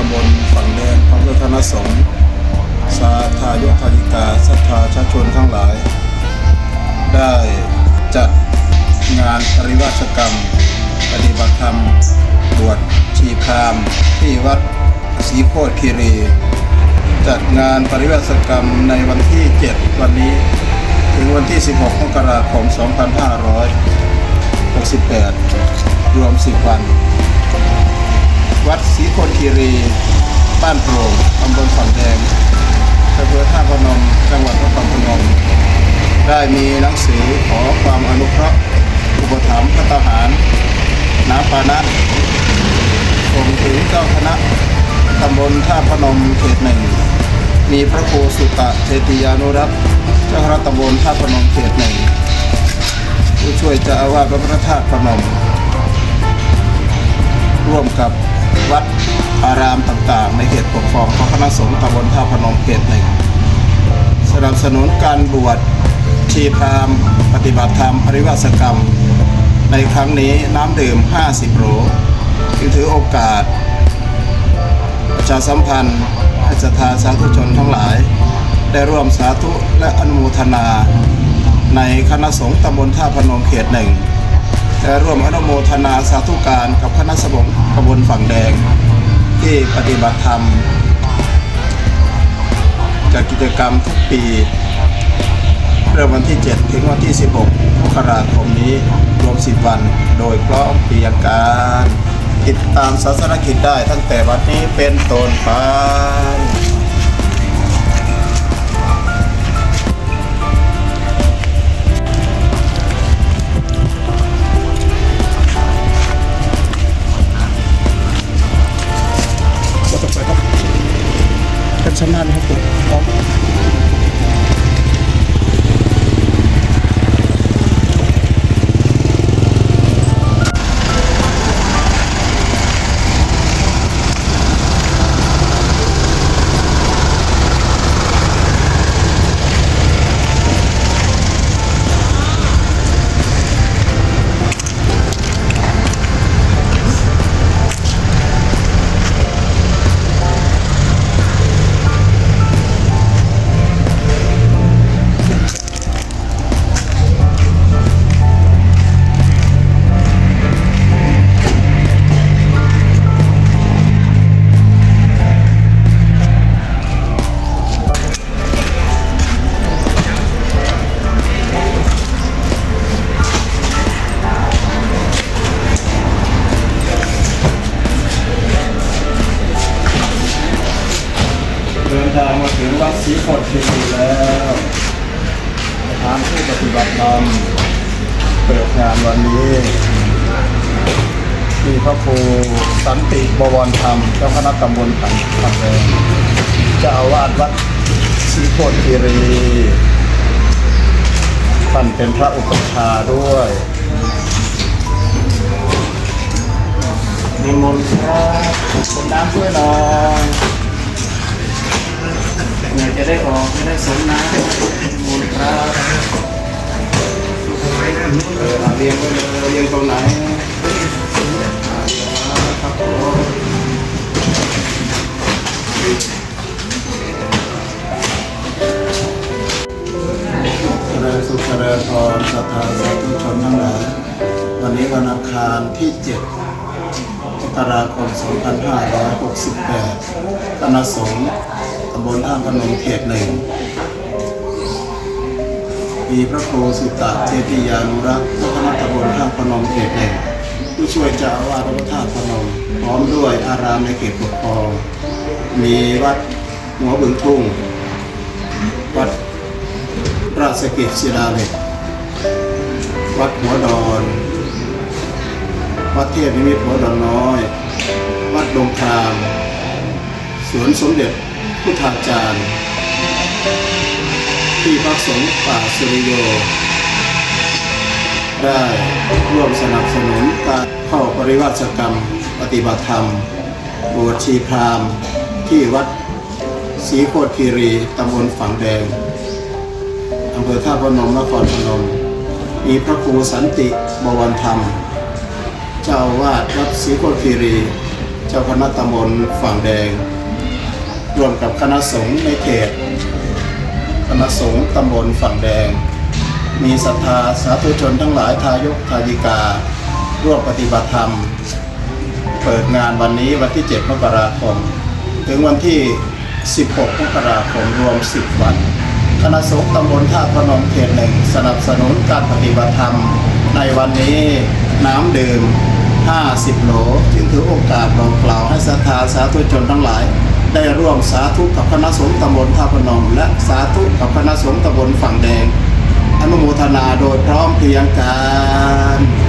ตำบลฝั่งแดงพร้อมด้วยคณะสงฆ์สาธายกธาริกาศรัทธาชาชนทั้งหลาย ได้จัดงานปริวาสกรรม ปฏิบัติธรรมบวชชีพรามที่วัดศรีโคตรคีรี จัดงานปริวาสกรรมในวันที่ 7 วันนี้ ถึงวันที่ 16มกราคม 2568 รวม 10 วัน วัดศรีโคนคีรี บ้านโปร่งตำบลฝั่งแดงอำเภอท่าพนมจังหวัดนครพนม ได้มีหนังสือขอความอนุเคราะห์ อุปถัมภ์พระทหาร น้ำปานะส่งถึงเจ้าคณะตำบลท่าพนมเขตหนึ่ง มีพระครูสุตะเจติยานุรักษ์เจ้าคณะตำบลท่าพนมเขตหนึ่งผู้ช่วยเจ้าอาวาสวัดพระธาตุพนม ร่วมกับ วัดอารามต่างๆ ในเขตปกครองของคณะสงฆ์ตำบลท่าพนมเขตหนึ่งสนับสนุนการบวชชีพรามปฏิบัติธรรมปริวาสกรรม ในครั้งนี้น้ำดื่ม 50โหลจึงถือโอกาส ประชาสัมพันธ์ให้ศรัทธาสาธุชนทั้งหลาย ได้ร่วมสาธุและอนุโมทนา ในคณะสงฆ์ตำบลท่าพนมเขตหนึ่ง และร่วมอนุโมทนาสาธุการกับคณะสงฆ์ตำบลฝั่งแดง ที่ปฏิบัติธรรมจัดกิจกรรมทุกปี เริ่มวันที่ 7 ถึงวันที่ 16มกราคมนี้รวม 10 วัน โดยพร้อมเพียงการติดตามศาสนกิจได้ตั้งแต่วันนี้เป็นต้นไป กันชำนาญนะครับผมพร้อม ที่ปฏิบัติธรรมเปิดงานวันนี้มีพระครูสันติบวรธรรมเจ้าคณะตำบลขันขันแดงเจ้าอาวาสวัดศรีโคตรคีรีท่านเป็นพระอุปชาย์ด้วยนิมนต์ครับคนน้ำช่วยหน่อยเหนื่อยจะได้ออกจะได้สมน้ำ เรียงไว้เลยเรียงตรงไหนครับผมเจริญสุขเริญพรศรัทธาสาธุชนทั้งหลายวันนี้วันอังคารที่7มกราคม 2568คณะสงฆ์ตำบลท่าพนมเขตหนึ่ง มีพระครูสุตตะเจติยานุรักษ์เจ้าคณะตำบลท่าพนมเขตหนึ่งผู้ช่วยเจ้าอาวาสวัดท่าพนมพร้อมด้วยอารามในเขตปกครอง มีวัดหัวบึงทุ่ง วัดราชกิจศิลาเหล็ก วัดหัวดอน วัดเทพนิมิตหัวดอนน้อย วัดดงคราม สวนสมเด็จพุทธาจารย์ ที่พักสงฆ์ป่าสุริโย ได้ร่วมสนับสนุนการเข้าปริวัติกรรมปฏิบัติธรรมบวชชีพราหมณ์ที่วัดศรีโคตรคีรีตำบลฝั่งแดงอำเภอท่าพนมนครพนม มีพระครูสันติบวรธรรม เจ้าวาดวัดศรีโคตรคีรี เจ้าคณะตำบลฝั่งแดงร่วมกับคณะสงฆ์ในเขต คณะสงฆ์ตำบลฝั่งแดง มีศรัทธาสาธุชนทั้งหลายทายกทายิกา ร่วมปฏิบัติธรรม เปิดงานวันนี้วันที่ 7 มกราคม ถึงวันที่ 16 มกราคมรวม 10 วัน คณะสงฆ์ตำบลท่าพนมเขตหนึ่งสนับสนุนการปฏิบัติธรรม ในวันนี้น้ำดื่ม 50 โหล จึงถือโอกาสบอกกล่าวให้ศรัทธาสาธุชนทั้งหลาย ได้ร่วมสาธุกับคณะสงฆ์ตำบลท่าพนม และสาธุกับคณะสงฆ์ตำบลฝั่งแดง อนุโมทนาโดยพร้อมเพรียงกัน